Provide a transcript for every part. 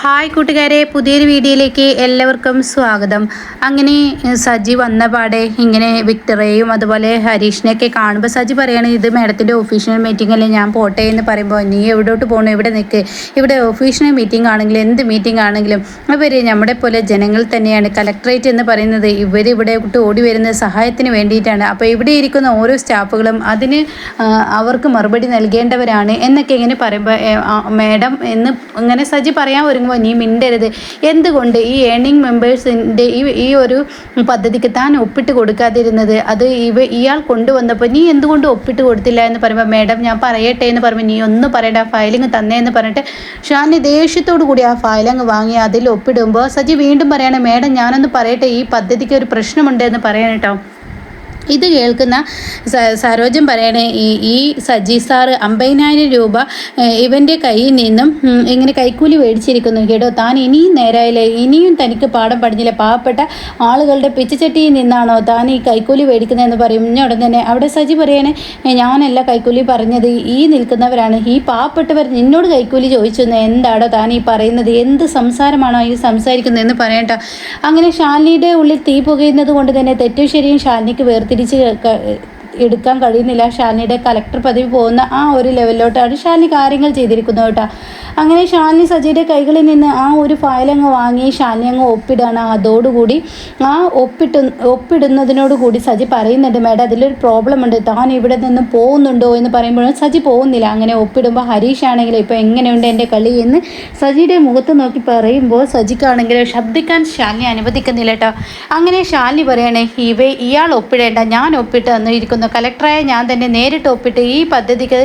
Hi കൂട്ടുകാരെ പുതിയൊരു വീഡിയോയിലേക്ക് എല്ലാവർക്കും സ്വാഗതം. അങ്ങനെ സജി വന്ന പാടെ ഇങ്ങനെ വിക്ടറേയും അതുപോലെ ഹരീഷിനെയൊക്കെ കാണുമ്പോൾ സജി പറയാണ് ഇത് മാഡത്തിന്റെ ഒഫീഷ്യൽ മീറ്റിംഗ് അല്ലേ ഞാൻ പോട്ടെ എന്ന് പറയുമ്പോൾ നീ എവിടോട്ട് പോകണം ഇവിടെ നിൽക്ക് ഇവിടെ ഒഫീഷ്യൽ മീറ്റിംഗ് ആണെങ്കിലും എന്ത് മീറ്റിംഗ് ആണെങ്കിലും അവർ നമ്മുടെ പോലെ ജനങ്ങൾ തന്നെയാണ്. കലക്ട്രേറ്റ് എന്ന് പറയുന്നത് ഇവർ ഇവിടെ ഓടി വരുന്ന സഹായത്തിന് വേണ്ടിയിട്ടാണ്. അപ്പോൾ ഇവിടെ ഇരിക്കുന്ന ഓരോ സ്റ്റാഫുകളും അതിന് അവർക്ക് മറുപടി നൽകേണ്ടവരാണ് എന്നൊക്കെ ഇങ്ങനെ പറയുമ്പോൾ മാഡം എന്ന് ഇങ്ങനെ സജി പറയാൻ ഒരുങ്ങുമ്പോൾ നീ മിണ്ടരുത്. എന്തുകൊണ്ട് ഈ ഏണിംഗ് മെമ്പേഴ്സിന്റെ ഈ ഈ ഒരു പദ്ധതിക്ക് താൻ ഒപ്പിട്ട് കൊടുക്കാതിരുന്നത്? അത് ഇവ ഇയാൾ കൊണ്ടുവന്നപ്പോൾ നീ എന്തുകൊണ്ട് ഒപ്പിട്ട് കൊടുത്തില്ല എന്ന് പറയുമ്പോൾ മാഡം ഞാൻ പറയട്ടെ എന്ന് പറയുമ്പോൾ നീ ഒന്ന് ഒന്നും പറയണ്ട ഫയലിങ് തന്നേന്ന് പറഞ്ഞിട്ട് ഷാനി ദേഷ്യത്തോടു കൂടി ആ ഫയലങ്ങ് വാങ്ങി അതിൽ ഒപ്പിടുമ്പോൾ സജി വീണ്ടും പറയണേ മാഡം ഞാനൊന്ന് പറയട്ടെ ഈ പദ്ധതിക്ക് ഒരു പ്രശ്നമുണ്ട് എന്ന് കേട്ടോ ഇത് കേൾക്കുന്ന സരോജം പറയണേ ഈ ഈ സജി സാറ് അമ്പതിനായിരം രൂപ ഇവന്റെ കയ്യിൽ നിന്നും ഇങ്ങനെ കൈക്കൂലി മേടിച്ചിരിക്കുന്നു. കേട്ടോ താൻ ഇനിയും നേരായില്ലേ? ഇനിയും തനിക്ക് പാഠം പഠിഞ്ഞില്ല? പാവപ്പെട്ട ആളുകളുടെ പിച്ചച്ചട്ടിയിൽ നിന്നാണോ താൻ ഈ കൈക്കൂലി മേടിക്കുന്നതെന്ന് പറയും. ഉടൻ തന്നെ അവിടെ സജി പറയണേ "ഏ, ഞാനല്ല കൈക്കൂലി പറഞ്ഞത്. ഈ നിൽക്കുന്നവരാണ്. ഈ പാവപ്പെട്ടവർ നിന്നോട് കൈക്കൂലി ചോദിച്ചു എന്താടോ താൻ ഈ പറയുന്നത്? എന്ത് സംസാരമാണോ ഈ സംസാരിക്കുന്നതെന്ന് പറയണ്ട. അങ്ങനെ ശാലിനിയുടെ ഉള്ളിൽ തീ പുകയുന്നത് കൊണ്ട് തന്നെ തെറ്റും ശരിയും ശാലിനിക്ക് വേർതിരിച്ച്. ക- എടുക്കാൻ കഴിയുന്നില്ല. ഷാനിയുടെ കലക്ടർ പദവി പോകുന്ന ആ ഒരു ലെവലിലോട്ടാണ് ഷാനി കാര്യങ്ങൾ ചെയ്തിരിക്കുന്നത് കേട്ടോ. അങ്ങനെ ഷാനി സജിയുടെ കൈകളിൽ നിന്ന് ആ ഒരു ഫയൽ അങ്ങ് വാങ്ങി ഷാനി അങ്ങ് ഒപ്പിടാണ് അതോടുകൂടി ആ ഒപ്പിട്ട് ഒപ്പിടുന്നതിനോടുകൂടി സജി പറയുന്നുണ്ട് മേഡം അതിലൊരു പ്രോബ്ലം ഉണ്ട്. താൻ ഇവിടെ നിന്ന് പോകുന്നുണ്ടോ? എന്ന് പറയുമ്പോഴും സജി പോകുന്നില്ല. അങ്ങനെ ഒപ്പിടുമ്പോൾ ഹരീഷ് ആണെങ്കിൽ ഇപ്പോൾ എങ്ങനെയുണ്ട് എന്റെ കളി എന്ന് സജിയുടെ മുഖത്ത് നോക്കി പറയുമ്പോൾ സജിക്കാണെങ്കിൽ ശബ്ദിക്കാൻ ഷാനി അനുവദിക്കുന്നില്ല കേട്ടോ. അങ്ങനെ ശാലിനി പറയണേ ഇവ ഇയാൾ ഒപ്പിടേണ്ട. ഞാൻ ഒപ്പിട്ട് തന്നിരിക്കുന്നു കലക്ടറായ ഞാൻ തന്നെ നേരിട്ട് ഒപ്പിട്ട് ഈ പദ്ധതിക്ക്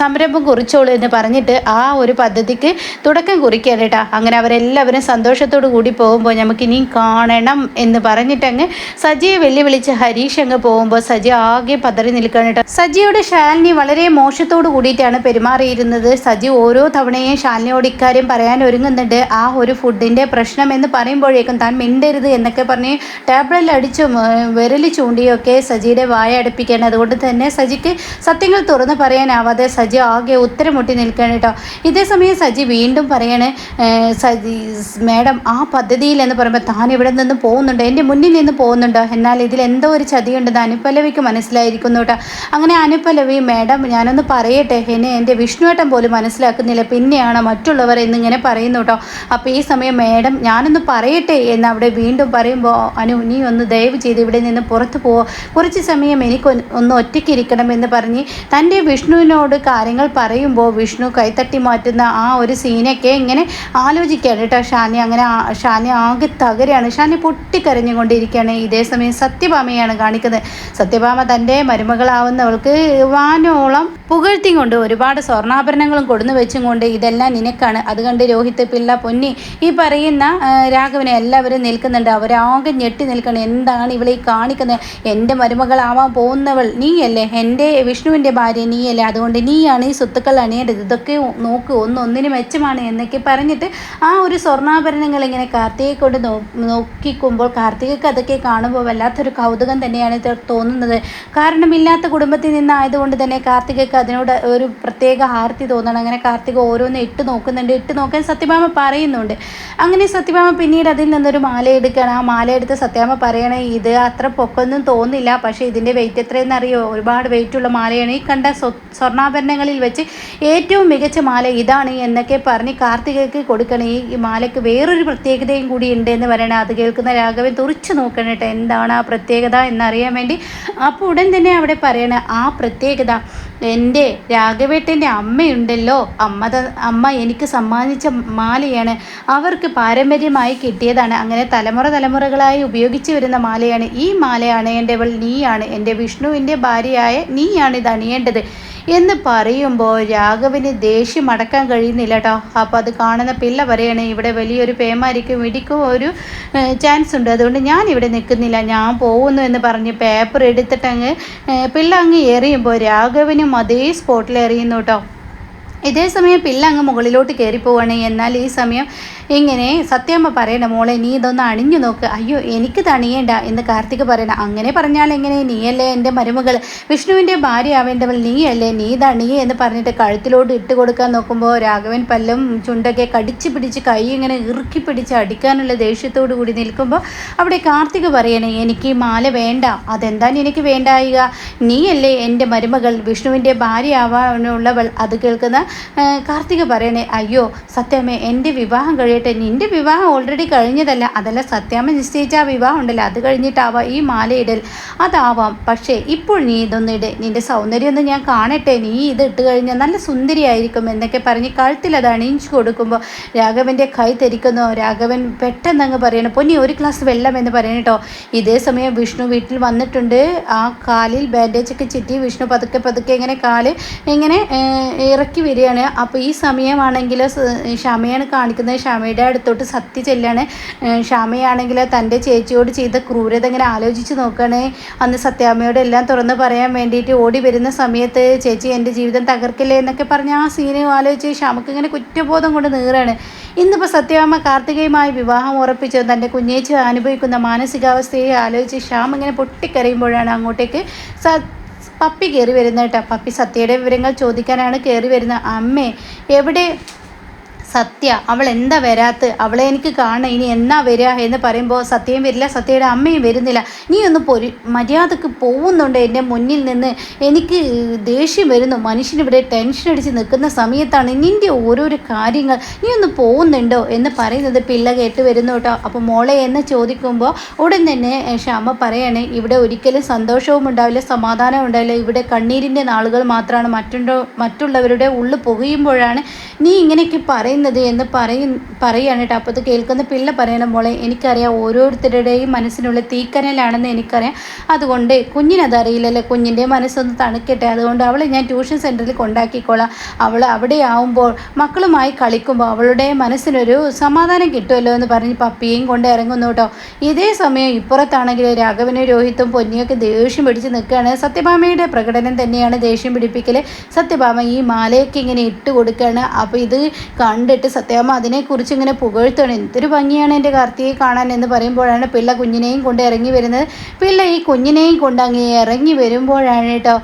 സംരംഭം കുറിച്ചോളൂ എന്ന് പറഞ്ഞിട്ട് ആ ഒരു പദ്ധതിക്ക് തുടക്കം കുറിക്കുക കേട്ടോ അങ്ങനെ അവരെല്ലാവരും സന്തോഷത്തോടു കൂടി പോകുമ്പോൾ നമുക്ക് ഇനിയും കാണണം എന്ന് പറഞ്ഞിട്ടങ്ങ് സജിയെ വെല്ലുവിളിച്ച് ഹരീഷ് അങ്ങ് പോകുമ്പോൾ സജി ആകെ പതറി നിൽക്കുകയാണ് കേട്ടോ സജിയോട് ശാലിനി വളരെ മോശത്തോടു കൂടിയിട്ടാണ് പെരുമാറിയിരുന്നത്. സജി ഓരോ തവണയും ശാലിനിയോട് ഇക്കാര്യം പറയാൻ ഒരുങ്ങുന്നുണ്ട്. ആ ഒരു ഫുഡിന്റെ പ്രശ്നം എന്ന് പറയുമ്പോഴേക്കും താൻ മിണ്ടരുത് എന്നൊക്കെ പറഞ്ഞ് ടേബിളിൽ അടിച്ചും വിരൽ ചൂണ്ടിയൊക്കെ സജിയുടെ വായ അടുപ്പിക്കുകയാണ് അതുകൊണ്ട് തന്നെ സജിക്ക് സത്യങ്ങൾ തുറന്ന് പറയാനാവാതെ സജി ആകെ ഉത്തരമുട്ടി നിൽക്കുകയാണ് കേട്ടോ. ഇതേ സമയം സജി വീണ്ടും പറയാണ് സജി മാഡം ആ പദ്ധതിയിൽ എന്ന് പറയുമ്പോൾ താൻ ഇവിടെ നിന്ന് പോകുന്നുണ്ട്? എന്റെ മുന്നിൽ നിന്ന് പോകുന്നുണ്ടോ? എന്നാൽ ഇതിൽ എന്തോ ഒരു ചതിയുണ്ടെന്ന് അനുപല്ലവിക്ക് മനസ്സിലായിരിക്കുന്നു കേട്ടോ. അങ്ങനെ അനുപല്ലവി മാഡം ഞാനൊന്ന് പറയട്ടെ. എന്നെ എന്റെ വിഷ്ണുവേട്ടൻ പോലും മനസ്സിലാക്കുന്നില്ല. പിന്നെയാണ് മറ്റുള്ളവർ എന്നിങ്ങനെ പറയുന്നു കേട്ടോ. അപ്പോൾ ഈ സമയം മാഡം ഞാനൊന്ന് പറയട്ടെ. എന്ന് അവിടെ വീണ്ടും പറയുമ്പോൾ അനു നീ ഒന്ന് ദയവ് ചെയ്ത് ഇവിടെ നിന്ന് പുറത്ത് പോവോ. കുറച്ച് സമയം എനിക്ക് ഒന്ന് ഒറ്റയ്ക്കിരിക്കണമെന്ന് പറഞ്ഞ് തന്റെ വിഷ്ണുവിനോട് കാര്യങ്ങൾ പറയുമ്പോൾ വിഷ്ണു കൈത്തട്ടി മാറ്റുന്ന ആ ഒരു സീനൊക്കെ ഇങ്ങനെ ആലോചിക്കുകയാണ് കേട്ടോ. ഷാനി അങ്ങനെ ഷാനി ആകെ തകരാണ് ഷാനി പൊട്ടിക്കരഞ്ഞുകൊണ്ടിരിക്കുകയാണ്. ഇതേ സമയം സത്യഭാമയാണ് കാണിക്കുന്നത്. സത്യഭാമ തന്റെ മരുമകളാവുന്നവൾക്ക് വാനോളം പുകഴ്ത്തിയും കൊണ്ട് ഒരുപാട് സ്വർണാഭരണങ്ങളും കൊടുന്നു വെച്ചും കൊണ്ട് ഇതെല്ലാം നിനക്കാണ്. അത് കണ്ട് രോഹിത് പിള്ള പൊന്നി ഈ പറയുന്ന രാഘവനെ എല്ലാവരും നിൽക്കുന്നുണ്ട്. അവരാകെ ഞെട്ടി നിൽക്കണം എന്താണ് ഇവളെ കാണിക്കുന്നത്? എന്റെ മരുമകളാവാൻ പോകുന്നവൾ നീയല്ലേ? എന്റെ വിഷ്ണുവിന്റെ ഭാര്യ നീയല്ലേ? അതുകൊണ്ട് നീയാണ് ഈ സ്വത്തുക്കൾ അണിയേണ്ടത്. ഇതൊക്കെ നോക്ക്. ഒന്ന് ഒന്നിന് മെച്ചമാണ് എന്നൊക്കെ പറഞ്ഞിട്ട് ആ ഒരു സ്വർണാഭരണങ്ങൾ ഇങ്ങനെ കാർത്തികയെ കൊണ്ട് നോക്കിക്കുമ്പോൾ കാർത്തികയ്ക്ക് അതൊക്കെ കാണുമ്പോൾ വല്ലാത്തൊരു കൗതുകം തന്നെയാണ് തോന്നുന്നത്. കാരണമില്ലാത്ത കുടുംബത്തിൽ നിന്നായതുകൊണ്ട് തന്നെ കാർത്തികയ്ക്ക് അതിനോട് ഒരു പ്രത്യേക ആർത്തി തോന്നണം. അങ്ങനെ കാർത്തിക ഓരോന്ന് ഇട്ട് നോക്കുന്നുണ്ട്. ഇട്ട് നോക്കാൻ സത്യഭാമ പറയുന്നുണ്ട്. അങ്ങനെ സത്യഭാമ പിന്നീട് അതിൽ നിന്നൊരു മാല എടുക്കുകയാണ്. ആ മാല എടുത്ത് സത്യഭാമ പറയണേ ഇത് അത്ര പൊക്കൊന്നും തോന്നില്ല. പക്ഷേ ഇതിന്റെ വെയിറ്റ് എത്രയെന്ന് അറിയോ ഒരുപാട് വെയിറ്റുള്ള മാലയാണ്. ഈ കണ്ട സ്വ- സ്വർണാഭരണങ്ങളിൽ വെച്ച് ഏറ്റവും മികച്ച മാല ഇതാണ് എന്നൊക്കെ പറഞ്ഞ് കാർത്തികയ്ക്ക് കൊടുക്കണം ഈ മാലയ്ക്ക് വേറൊരു പ്രത്യേകതയും കൂടി ഉണ്ട് എന്ന് പറയണേ അത് കേൾക്കുന്ന രാഘവൻ തുറിച്ച് നോക്കണം കേട്ടോ എന്താണ് ആ പ്രത്യേകത എന്നറിയാൻ വേണ്ടി. അപ്പോൾ ഉടൻ തന്നെ അവിടെ പറയണേ ആ പ്രത്യേകത എന്റെ രാഘവേട്ടന്റെ അമ്മയുണ്ടല്ലോ. അമ്മ അമ്മ എനിക്ക് സമ്മാനിച്ച മാലയാണ്. അവർക്ക് പാരമ്പര്യമായി കിട്ടിയതാണ്. അങ്ങനെ തലമുറ തലമുറകളായി ഉപയോഗിച്ചു വരുന്ന മാലയാണ്. ഈ മാല അണയേണ്ടവൾ നീയാണ്. എന്റെ വിഷ്ണുവിന്റെ ഭാര്യയായ നീയാണ് ഇത് അണിയേണ്ടത്. എന്ന് പറയുമ്പോൾ രാഘവന് ദേഷ്യം അടക്കാൻ കഴിയുന്നില്ല കേട്ടോ അപ്പോൾ അത് കാണുന്ന പിള്ള പറയണേ ഇവിടെ വലിയൊരു പേമാരിക്കും ഇടിക്കും ഒരു ചാൻസ് ഉണ്ട്. അതുകൊണ്ട് ഞാൻ ഇവിടെ നിൽക്കുന്നില്ല. ഞാൻ പോകുന്നു എന്ന് പറഞ്ഞ് പേപ്പർ എടുത്തിട്ടങ്ങ് പിള്ള അങ്ങ് എറിയുമ്പോൾ രാഘവനും അതേ സ്പോട്ടിൽ എറിയുന്നു കേട്ടോ ഇതേ സമയം പിള്ള അങ്ങ് മുകളിലോട്ട് കയറി പോവാണ്. എന്നാൽ ഈ സമയം ഇങ്ങനെ സത്യമ്മ പറയണ മോളെ നീ ഇതൊന്ന് അണിഞ്ഞു നോക്ക്. അയ്യോ എനിക്ക് തണിയേണ്ട എന്ന് കാർത്തിക് പറയണ അങ്ങനെ പറഞ്ഞാൽ എങ്ങനെ? നീയല്ലേ എന്റെ മരുമകൾ. വിഷ്ണുവിന്റെ ഭാര്യ ആവേണ്ടവൾ നീയല്ലേ? നീ തണിയേ എന്ന് പറഞ്ഞിട്ട് കഴുത്തിലോട്ട് ഇട്ട് കൊടുക്കാൻ നോക്കുമ്പോൾ രാഘവൻ പല്ലും ചുണ്ടൊക്കെ കടിച്ചു പിടിച്ച് കൈ ഇങ്ങനെ ഇറുക്കി പിടിച്ച് അടിക്കാനുള്ള ദേഷ്യത്തോടു കൂടി നിൽക്കുമ്പോൾ അവിടെ കാർത്തിക് പറയണേ എനിക്ക് മാല വേണ്ട. അതെന്താണ് എനിക്ക് വേണ്ടായിക? നീയല്ലേ എന്റെ മരുമകൾ. വിഷ്ണുവിന്റെ ഭാര്യ ആവാനുള്ളവൾ. അത് കേൾക്കുന്ന കാർത്തിക് പറയണേ അയ്യോ സത്യമേ എന്റെ വിവാഹം കഴിയട്ടെ നിന്റെ വിവാഹം ഓൾറെഡി കഴിഞ്ഞതല്ല. അതല്ല സത്യാമ്മ നിശ്ചയിച്ച ആ വിവാഹം ഉണ്ടല്ലോ. അത് കഴിഞ്ഞിട്ടാവാം ഈ മാലയിടൽ. അതാവാം. പക്ഷേ ഇപ്പോൾ നീ ഇതൊന്നും ഇട്. നിന്റെ സൗന്ദര്യം ഒന്ന് ഞാൻ കാണട്ടെ. നീ ഇത് ഇട്ട് കഴിഞ്ഞാൽ നല്ല സുന്ദരിയായിരിക്കും എന്നൊക്കെ പറഞ്ഞ് കഴുത്തിൽ അത് അണിയിച്ചു കൊടുക്കുമ്പോൾ രാഘവന്റെ കൈ തെരിക്കുന്നു രാഘവൻ പെട്ടെന്ന് അങ്ങ് പറയണം പൊന്നി ഒരു ഗ്ലാസ് വെള്ളം എന്ന് പറയണട്ടോ ഇതേ സമയം വിഷ്ണു വീട്ടിൽ വന്നിട്ടുണ്ട്. ആ കാലിൽ ബാൻഡേജൊക്കെ ചുറ്റി വിഷ്ണു പതുക്കെ പതുക്കെ ഇങ്ങനെ കാൽ ഇങ്ങനെ ഇറക്കി വരികയാണ്. അപ്പോൾ ഈ സമയമാണെങ്കിൽ ക്ഷമയാണ് കാണിക്കുന്നത്. ക്ഷമയുടെ അടുത്തോട്ട് സത്യ ചെല്ലാണ്. ഷാമയാണെങ്കിൽ തന്റെ ചേച്ചിയോട് ചെയ്ത ക്രൂരത ഇങ്ങനെ ആലോചിച്ച് നോക്കുകയാണ്. അന്ന് സത്യാമ്മയോട് എല്ലാം തുറന്ന് പറയാൻ വേണ്ടിയിട്ട് ഓടി വരുന്ന സമയത്ത് ചേച്ചി എന്റെ ജീവിതം തകർക്കില്ലേ? എന്നൊക്കെ പറഞ്ഞ് ആ സീനെ ആലോചിച്ച് ഷാമക്ക് ഇങ്ങനെ കുറ്റബോധം കൊണ്ട് നീറാണ് ഇന്നിപ്പോൾ സത്യാമ്മ കാർത്തികയുമായി വിവാഹം ഉറപ്പിച്ച് തന്റെ കുഞ്ഞേച്ചി അനുഭവിക്കുന്ന മാനസികാവസ്ഥയെ ആലോചിച്ച് ഷ്യാം ഇങ്ങനെ പൊട്ടിക്കരയുമ്പോഴാണ് അങ്ങോട്ടേക്ക് സ പപ്പി കയറി വരുന്നത് കേട്ടോ. പപ്പി സത്യയുടെ വിവരങ്ങൾ ചോദിക്കാനാണ് കയറി വരുന്നത്. അമ്മേ എവിടെ സത്യ അവൾ എന്താ വരാത്ത്? അവളെ എനിക്ക് കാണണം ഇനി എന്നാ വരിക എന്ന് പറയുമ്പോൾ സത്യം വരില്ല സത്യയുടെ അമ്മയും വരുന്നില്ല. നീ ഒന്ന് പൊരി മര്യാദയ്ക്ക് പോകുന്നുണ്ട് എന്റെ മുന്നിൽ നിന്ന്? എനിക്ക് ദേഷ്യം വരുന്നു. മനുഷ്യനിവിടെ ടെൻഷൻ അടിച്ച് നിൽക്കുന്ന സമയത്താണ് നിന്റെ ഓരോരോ കാര്യങ്ങൾ. നീ ഒന്ന് പോകുന്നുണ്ടോ എന്ന് പറയുന്നത് പിള്ള കേട്ട് വരുന്നു കേട്ടോ. അപ്പോൾ മോളെ എന്ന് ചോദിക്കുമ്പോൾ ഉടൻ തന്നെ ക്ഷമ പറയാണ് ഇവിടെ ഒരിക്കലും സന്തോഷവും ഉണ്ടാവില്ല സമാധാനവും ഉണ്ടാവില്ല. ഇവിടെ കണ്ണീരിന്റെ നാളുകൾ മാത്രമാണ്. മറ്റുണ്ടോ മറ്റുള്ളവരുടെ ഉള്ളു പുകയുമ്പോഴാണ് നീ ഇങ്ങനെയൊക്കെ പറയുന്നത്. ചെയ്യുന്നത് എന്ന് പറയും പറയുകയാണ് കേട്ടോ. അപ്പോൾ അത് കേൾക്കുന്ന പിള്ള പറയണം മോളെ എനിക്കറിയാം ഓരോരുത്തരുടെയും മനസ്സിനുള്ള തീക്കനലാണെന്ന് എനിക്കറിയാം. അതുകൊണ്ട് കുഞ്ഞിനതറിയില്ലല്ലോ കുഞ്ഞിന്റെ മനസ്സൊന്ന് തണുക്കട്ടെ. അതുകൊണ്ട് അവളെ ഞാൻ ട്യൂഷൻ സെന്ററിൽ കൊണ്ടാക്കിക്കോളാം. അവൾ അവിടെ ആവുമ്പോൾ മക്കളുമായി കളിക്കുമ്പോൾ അവളുടെ മനസ്സിനൊരു സമാധാനം കിട്ടുമല്ലോ എന്ന് പറഞ്ഞ് പപ്പിയെയും കൊണ്ട് ഇറങ്ങുന്നു കേട്ടോ. ഇതേ സമയം ഇപ്പുറത്താണെങ്കിൽ രാഘവനും രോഹിത്തും പൊന്നിയൊക്കെ ദേഷ്യം പിടിച്ച് നിൽക്കുകയാണ്. സത്യഭാമയുടെ പ്രകടനം തന്നെയാണ് ദേഷ്യം പിടിപ്പിക്കൽ സത്യഭാമ ഈ മാലയൊക്കെ ഇങ്ങനെ ഇട്ട് കൊടുക്കുകയാണ്. അപ്പോൾ ഇത് കണ്ട് കണ്ടിട്ട് സത്യാമ്മ അതിനെക്കുറിച്ച് ഇങ്ങനെ പുകഴ്ത്തണം എന്തൊരു ഭംഗിയാണ് എന്റെ കാർത്തികയെ കാണാൻ എന്ന് പറയുമ്പോഴാണ് പിള്ള കുഞ്ഞിനെയും കൊണ്ട് ഇറങ്ങി വരുന്നത്. പിള്ള ഈ കുഞ്ഞിനെയും കൊണ്ട് അങ്ങ് ഇറങ്ങി വരുമ്പോഴാണ് കേട്ടോ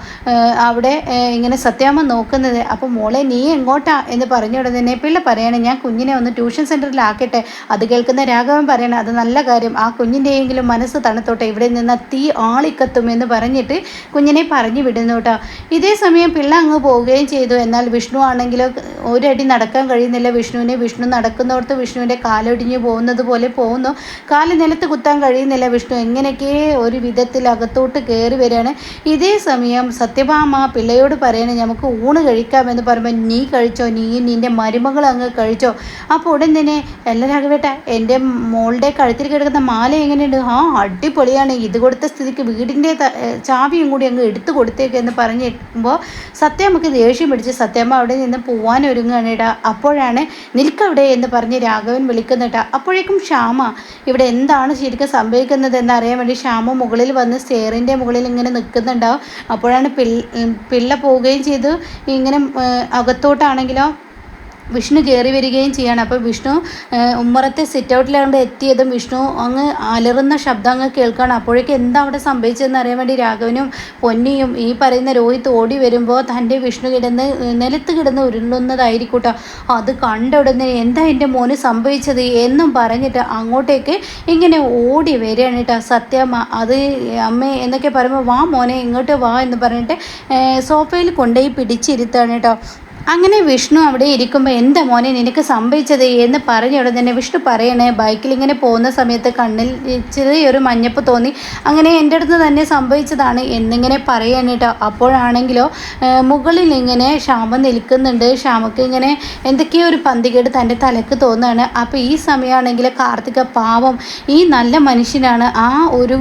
അവിടെ ഇങ്ങനെ സത്യാമ്മ നോക്കുന്നത്. അപ്പോൾ മോളെ നീ എങ്ങോട്ടാ എന്ന് പറഞ്ഞ തന്നെ പിള്ള പറയണേ ഞാൻ കുഞ്ഞിനെ ഒന്ന് ട്യൂഷൻ സെന്ററിലാക്കട്ടെ അത് കേൾക്കുന്ന രാഘവൻ പറയണേ അത് നല്ല കാര്യം. ആ കുഞ്ഞിന്റെയെങ്കിലും മനസ്സ് തണുത്തോട്ടെ. ഇവിടെ നിന്ന് തീ ആളിക്കത്തും എന്ന് പറഞ്ഞിട്ട് കുഞ്ഞിനെ പറഞ്ഞു വിടുന്നു കേട്ടോ. ഇതേ സമയം പിള്ള അങ്ങ് പോവുകയും ചെയ്തു. എന്നാൽ വിഷ്ണു ആണെങ്കിലോ ഒരടി നടക്കാൻ കഴിയുന്നില്ല. വിഷ്ണുവിനെ. വിഷ്ണു നടക്കുന്നോർത്ത് വിഷ്ണുവിന്റെ കാലൊടിഞ്ഞു പോകുന്നത് പോലെ പോകുന്നു. കാൽ നിലത്ത് കുത്താൻ കഴിയുന്നില്ല വിഷ്ണു. എങ്ങനെയൊക്കെ ഒരു വിധത്തിൽ അകത്തോട്ട് കയറി വരികയാണ്. ഇതേ സമയം സത്യഭാമ പിള്ളയോട് പറയണേ നമുക്ക് ഊണ് കഴിക്കാമെന്ന് പറയുമ്പോൾ നീ കഴിച്ചോ? നീ നിന്റെ മരുമകൾ അങ്ങ് കഴിച്ചോ? അപ്പോൾ ഉടൻ തന്നെ എല്ലാ രാഘവേട്ട എന്റെ മോളുടെ കഴുത്തിൽ കിടക്കുന്ന മാല എങ്ങനെയുണ്ട്? ആ അടിപൊളിയാണ്. ഇത് കൊടുത്ത സ്ഥിതിക്ക് വീടിന്റെ ചാവിയും കൂടി അങ്ങ് എടുത്തു കൊടുത്തേക്കെന്ന് പറഞ്ഞിരിക്കുമ്പോൾ സത്യം നമുക്ക് ദേഷ്യം പിടിച്ച് സത്യമ്മ അവിടെ നിന്ന് പോവാൻ ഒരുങ്ങുകയാണ് ഇടാ അപ്പോഴാണ് നിൽക്കവിടെ എന്ന് പറഞ്ഞ് രാഘവൻ വിളിക്കുന്നിട്ട അപ്പോഴേക്കും ശ്യാമ ഇവിടെ എന്താണ് ശരിക്കും സംഭവിക്കുന്നത് എന്നറിയാൻ വേണ്ടി ശ്യാമ മുകളിൽ വന്ന് സ്റ്റെയറിന്റെ മുകളിൽ ഇങ്ങനെ നിൽക്കുന്നുണ്ടാവും. അപ്പോഴാണ് പിള്ള പോവുകയും ചെയ്തു. ഇങ്ങനെ അകത്തോട്ടാണെങ്കിലോ വിഷ്ണു കയറി വരികയും ചെയ്യാണ്. അപ്പോൾ വിഷ്ണു ഉമ്മറത്തെ സിറ്റ് ഔട്ടിലാണ്ട് എത്തിയതും വിഷ്ണു അങ്ങ് അലറുന്ന ശബ്ദം അങ്ങ് കേൾക്കുകയാണ് അപ്പോഴേക്കും എന്താ അവിടെ സംഭവിച്ചതെന്ന് അറിയാൻ വേണ്ടി രാഘവനും പൊന്നിയും ഈ പറയുന്ന രോഹിത് ഓടി വരുമ്പോൾ തന്റെ വിഷ്ണു കിടന്ന് നിലത്ത് കിടന്ന് ഉരുളുന്നതായിരിക്കൂട്ടോ. അത് കണ്ട ഉടനെ എന്താ എന്റെ മോന് സംഭവിച്ചത് എന്നും പറഞ്ഞിട്ട് അങ്ങോട്ടേക്ക് ഇങ്ങനെ ഓടി വരികയാണ് കേട്ടോ സത്യമ്മ അത് അമ്മ എന്നൊക്കെ പറയുമ്പോൾ വാ മോനെ ഇങ്ങോട്ട് വാ എന്ന് പറഞ്ഞിട്ട് സോഫയിൽ കൊണ്ടുപോയി പിടിച്ചിരുത്താണ് കേട്ടോ. അങ്ങനെ വിഷ്ണു അവിടെ ഇരിക്കുമ്പോൾ എന്താ മോനെ നിനക്ക് സംഭവിച്ചത്? എന്ന് പറഞ്ഞ തന്നെ വിഷ്ണു പറയണേ ബൈക്കിൽ ഇങ്ങനെ പോകുന്ന സമയത്ത് കണ്ണിൽ ചെറിയൊരു മഞ്ഞപ്പ് തോന്നി. അങ്ങനെ എന്റെ അടുത്ത് തന്നെ സംഭവിച്ചതാണ് എന്നിങ്ങനെ പറയാണ് കേട്ടോ. അപ്പോഴാണെങ്കിലോ മുകളിൽ ഇങ്ങനെ ക്ഷാമ നിൽക്കുന്നുണ്ട്. ക്ഷാമക്ക് ഇങ്ങനെ എന്തൊക്കെയോ ഒരു പന്തികേട് തന്റെ തലക്ക് തോന്നുകയാണ് അപ്പോൾ ഈ സമയമാണെങ്കിൽ കാർത്തിക പാവം ഈ നല്ല മനുഷ്യനാണ്. ആ ഒരു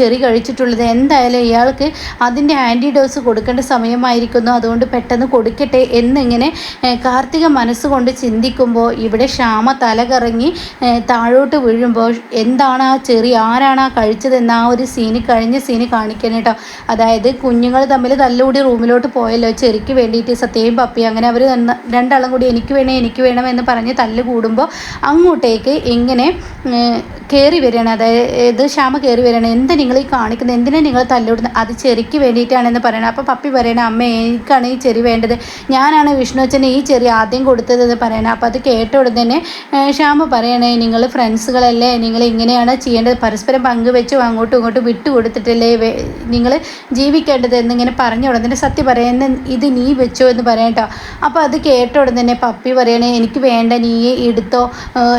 ചെറി കഴിച്ചിട്ടുള്ളത് എന്തായാലും ഇയാൾക്ക് അതിന്റെ ആന്റി ഡോസ് കൊടുക്കേണ്ട സമയമായിരിക്കുന്നു. അതുകൊണ്ട് പെട്ടെന്ന് കൊടുക്കട്ടെ എന്ന് ഏഹ്, കാർത്തിക മനസ്സുകൊണ്ട് ചിന്തിക്കുമ്പോൾ ഇവിടെ ക്ഷാമ തലകറങ്ങി താഴോട്ട് വീഴുമ്പോൾ എന്താണ് ആ ചെറിയ ആരാണ് ആ കഴിച്ചതെന്ന് ആ ഒരു സീന് കഴിഞ്ഞ സീന് കാണിക്കണം കേട്ടോ അതായത് കുഞ്ഞുങ്ങൾ തമ്മിൽ തല്ലുകൂടി റൂമിലോട്ട് പോയല്ലോ ചെറിക്ക് വേണ്ടിയിട്ട് സത്യയും പപ്പി അങ്ങനെ അവർ രണ്ടാളും കൂടി എനിക്ക് വേണേ എനിക്ക് വേണം എന്ന് പറഞ്ഞ് തല്ല് കൂടുമ്പോൾ അങ്ങോട്ടേക്ക് ഇങ്ങനെ കയറി വരികയാണ്. അതായത് ശ്യാമ കയറി വരികയാണ്? എന്താ നിങ്ങൾ ഈ കാണിക്കുന്നത് എന്തിനാണ് നിങ്ങൾ തല്ലുവിടുന്നത് അത് ചെറിക്ക് വേണ്ടിയിട്ടാണെന്ന് പറയണം. അപ്പോൾ പപ്പി പറയണ അമ്മ എനിക്കാണ് ഈ ചെറി വേണ്ടത്. ഞാനാണ് വിഷ്ണു അച്ഛന് ഈ ചെറി ആദ്യം കൊടുത്തതെന്ന് പറയണം. അപ്പോൾ അത് കേട്ട ഉടനെ തന്നെ ക്ഷാമ പറയണേ നിങ്ങൾ ഫ്രണ്ട്സുകളല്ലേ? നിങ്ങൾ ഇങ്ങനെയാണ് ചെയ്യേണ്ടത്? പരസ്പരം പങ്കുവെച്ചും അങ്ങോട്ടും ഇങ്ങോട്ടും വിട്ടു കൊടുത്തിട്ടല്ലേ നിങ്ങൾ ജീവിക്കേണ്ടത്? എന്നിങ്ങനെ പറഞ്ഞ ഉടനെ സത്യം പറയുന്ന ഇത് നീ വെച്ചോ എന്ന് പറയട്ടോ അപ്പോൾ അത് കേട്ട ഉടനെ തന്നെ പപ്പി പറയണേ എനിക്ക് വേണ്ട നീ എടുത്തോ.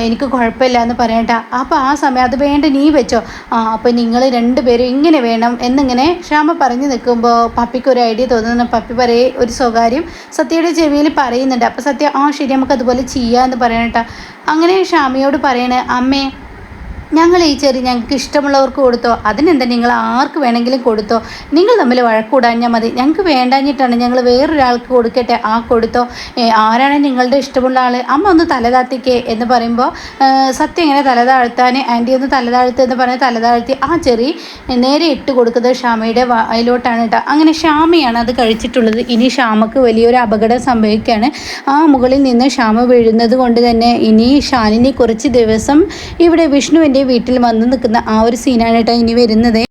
എനിക്ക് കുഴപ്പമില്ല എന്ന് പറയട്ടോ അപ്പോൾ ആ സമയം അത് വേണ്ട നീ വെച്ചോ. ആ അപ്പോൾ നിങ്ങൾ രണ്ടുപേരും ഇങ്ങനെ വേണം എന്നിങ്ങനെ ക്ഷാമ പറഞ്ഞു നിൽക്കുമ്പോൾ പപ്പിക്ക് ഒരു ഐഡിയ തോന്നുന്നു. പപ്പി പറയേ ഒരു സ്വകാര്യം സത്യയുടെ ചെവിയിൽ പറയുന്നുണ്ട്. അപ്പോൾ സത്യ ആ ശരി നമുക്ക് അതുപോലെ ചെയ്യാമെന്ന് പറയണേട്ടാ. അങ്ങനെ ഷാമിയോട് പറയണേ അമ്മേ ഞങ്ങൾ ഈ ചെറി ഞങ്ങൾക്ക് ഇഷ്ടമുള്ളവർക്ക് കൊടുത്തോ അതിനെന്താ നിങ്ങൾ ആർക്ക് വേണമെങ്കിലും കൊടുത്തോ നിങ്ങൾ തമ്മിൽ വഴക്കൂടാഞ്ഞാൽ മതി. ഞങ്ങൾക്ക് വേണ്ടാഞ്ഞിട്ടാണ് ഞങ്ങൾ വേറൊരാൾക്ക് കൊടുക്കട്ടെ ആ കൊടുത്തോ. ആരാണ് നിങ്ങളുടെ ഇഷ്ടമുള്ള ആൾ അമ്മ ഒന്ന് തലതാത്തിക്കേ എന്ന് പറയുമ്പോൾ സത്യം ഇങ്ങനെ തലതാഴ്ത്താൻ ആന്റി ഒന്ന് തലതാഴ്ത്ത് എന്ന് പറഞ്ഞ് തലതാഴ്ത്തി ആ ചെറി നേരെ ഇട്ട് കൊടുക്കുന്നത് ഷാമയുടെ വായിലോട്ടാണ് കേട്ടോ. അങ്ങനെ ഷാമയാണ് അത് കഴിച്ചിട്ടുള്ളത്. ഇനി ഷാമക്ക് വലിയൊരു അപകടം സംഭവിക്കുകയാണ് ആ മുകളിൽ നിന്ന് ഷാമ വീഴുന്നത് കൊണ്ട് തന്നെ ഇനി ഷാലിനി കുറച്ച് ദിവസം ഇവിടെ വിഷ്ണുവിന്റെ വീട്ടിൽ വന്ന് നിൽക്കുന്ന ആ ഒരു സീനാണ് കേട്ടോ ഇനി വരുന്നത്.